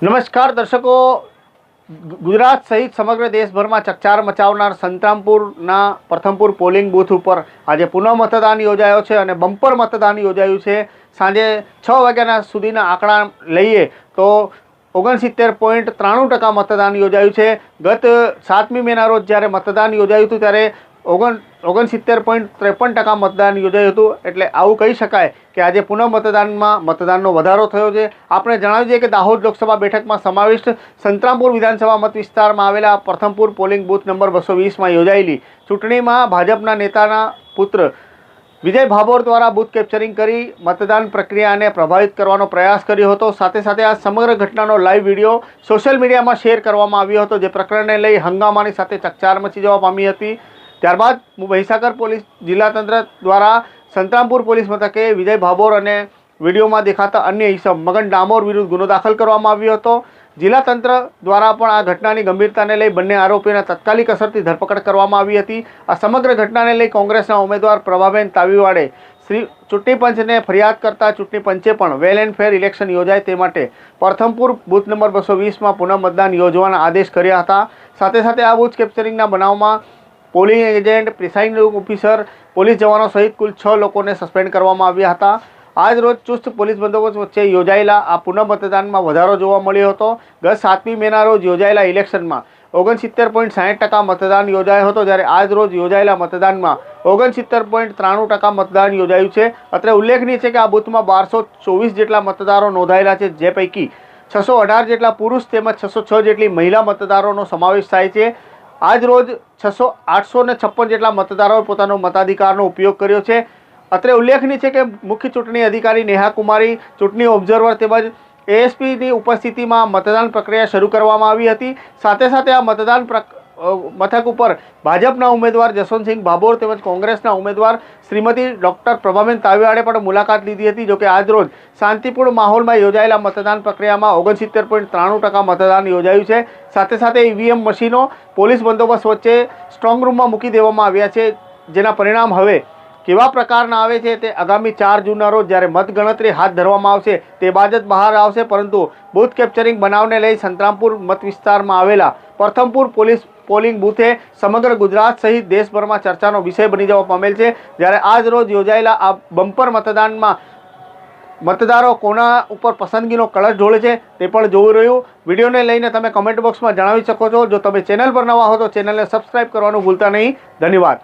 નમસ્કાર દર્શકો. ગુજરાત સહિત સમગ્ર દેશભરમાં ચકચાર મચાવનાર સંતરામપુરના પ્રથમપુર પોલિંગ બૂથ ઉપર આજે પુનઃ મતદાન યોજાયો છે અને બમ્પર મતદાન યોજાયું છે. સાંજે છ વાગ્યાના સુધીના આંકડા લઈએ તો ઓગણસિત્તેર પોઈન્ટ ત્રાણું ટકા મતદાન યોજાયું છે. ગત સાતમી મેના રોજ જ્યારે મતદાન યોજાયું હતું ત્યારે ઓગણ ઓગણસિત્તેર પોઈન્ટ ત્રેપન ટકા મતદાન યોજાયું હતું. એટલે આવું કહી શકાય કે આજે પુનઃ મતદાનમાં મતદાનનો વધારો થયો છે. આપણે જણાવી દઈએ કે દાહોદ લોકસભા બેઠકમાં સમાવિષ્ટ સંતરામપુર વિધાનસભા મત વિસ્તારમાં આવેલા પ્રથમપુર પોલિંગ બૂથ નંબર બસો વીસમાં યોજાયેલી ચૂંટણીમાં ભાજપના નેતાના પુત્ર વિજય ભાભોર દ્વારા બૂથ કેપ્ચરિંગ કરી મતદાન પ્રક્રિયાને પ્રભાવિત કરવાનો પ્રયાસ કર્યો હતો. સાથે સાથે આ સમગ્ર ઘટનાનો લાઈવ વીડિયો સોશિયલ મીડિયામાં શેર કરવામાં આવ્યો હતો. જે પ્રકરણને લઈ હંગામાની સાથે ચકચાર મચી જવા પામી હતી. ત્યારબાદ મહીસાગર પોલીસ જિલ્લા તંત્ર દ્વારા સંતરામપુર પોલીસ મથકે વિજય ભાભોર અને વિડીયોમાં દેખાતા અન્ય ઈસમ મગન ડામોર વિરુદ્ધ ગુનો દાખલ કરવામાં આવ્યો હતો. જિલ્લા તંત્ર દ્વારા પણ આ ઘટનાની ગંભીરતાને લઈ બંને આરોપીઓના તાત્કાલિક અસરથી ધરપકડ કરવામાં આવી હતી. આ સમગ્ર ઘટનાને લઈ કોંગ્રેસના ઉમેદવાર પ્રભાબેન તાવીવાડે શ્રી ચૂંટણી પંચને ફરિયાદ કરતા ચૂંટણી પંચે પણ વેલ એન્ડ ફેર ઇલેક્શન યોજાય તે માટે પ્રથમપુર બૂથ નંબર બસો વીસમાં પુનઃ મતદાન યોજવાના આદેશ કર્યા હતા. સાથે સાથે આ બૂથ કેપ્ચરિંગના બનાવમાં polling agent, presiding officer, police જવાનો સહિત કુલ છ લોકોને સસ્પેન્ડ કરવામાં આવ્યા હતા. આજ રોજ ચુસ્ત પોલીસ બંદોબસ્ત વચ્ચે યોજાયેલા આ પુનઃ મતદાનમાં વધારો જોવા મળ્યો હતો. ગત સાતમી મેના રોજ યોજાયેલા ઇલેક્શનમાં ઓગણસિત્તેર પોઈન્ટ સાઠ ટકા મતદાન યોજાયો હતો, જ્યારે આજ રોજ યોજાયેલા મતદાનમાં ઓગણસિત્તેર પોઈન્ટ ત્રાણું ટકા મતદાન યોજાયું છે. અત્રે ઉલ્લેખનીય છે કે આ બૂથમાં બારસો ચોવીસ જેટલા મતદારો નોંધાયેલા છે, જે પૈકી છસો અઢાર જેટલા પુરુષ તેમજ છસો છ જેટલી મહિલા મતદારોનો સમાવેશ થાય છે. આજ રોજ છસો આઠસો ને છપ્પન જેટલા મતદારોએ પોતાનો મતાધિકારનો ઉપયોગ કર્યો છે. અત્રે ઉલ્લેખનીય છે કે મુખ્ય ચૂંટણી અધિકારી નેહા કુમારી ચૂંટણી ઓબ્ઝર્વર તેમજ એએસપીની ઉપસ્થિતિમાં મતદાન પ્રક્રિયા શરૂ કરવામાં આવી હતી. સાથે સાથે આ મતદાન પ્રક અ, મથક ઉપર ભાજપના ઉમેદવાર જસવંતસિંહ ભાભોર તેમજ કોંગ્રેસના ઉમેદવાર શ્રીમતી ડૉક્ટર પ્રભાબેન તાવીવાડે પણ મુલાકાત લીધી હતી, જોકે આજરોજ શાંતિપૂર્ણ માહોલમાં યોજાયેલા મતદાન પ્રક્રિયામાં ઓગણસિત્તેર પોઈન્ટ ત્રાણું ટકા મતદાન યોજાયું છે. સાથે સાથે ઈવીએમ મશીનો પોલીસ બંદોબસ્ત વચ્ચે સ્ટ્રોંગ રૂમમાં મૂકી દેવામાં આવ્યા છે, જેના પરિણામ હવે કેવા પ્રકારના આવે છે તે આગામી ચાર જૂનના રોજ જ્યારે મતગણતરી હાથ ધરવામાં આવશે તે બાદ જ બહાર આવશે, પરંતુ બૂથ કેપ્ચરિંગ બનાવને લઈ સંતરામપુર મત વિસ્તારમાં આવેલા પ્રથમપુર પોલીસ પોલિંગ બૂથે સમગ્ર ગુજરાત સહિત દેશભરમાં ચર્ચાનો વિષય બની જવા પામેલ છે. જ્યારે આજ રોજ યોજાયેલા આ બમ્પર મતદાનમાં મતદારો કોના ઉપર પસંદગીનો કળશ ઢોળે છે તે પણ જોઈ રહ્યું. વિડીયોને લઈને તમે કમેન્ટ બોક્સમાં જણાવી શકો છો. જો તમે ચેનલ પર નવા હો તો ચેનલને સબસ્ક્રાઇબ કરવાનું ભૂલતા નહીં. ધન્યવાદ.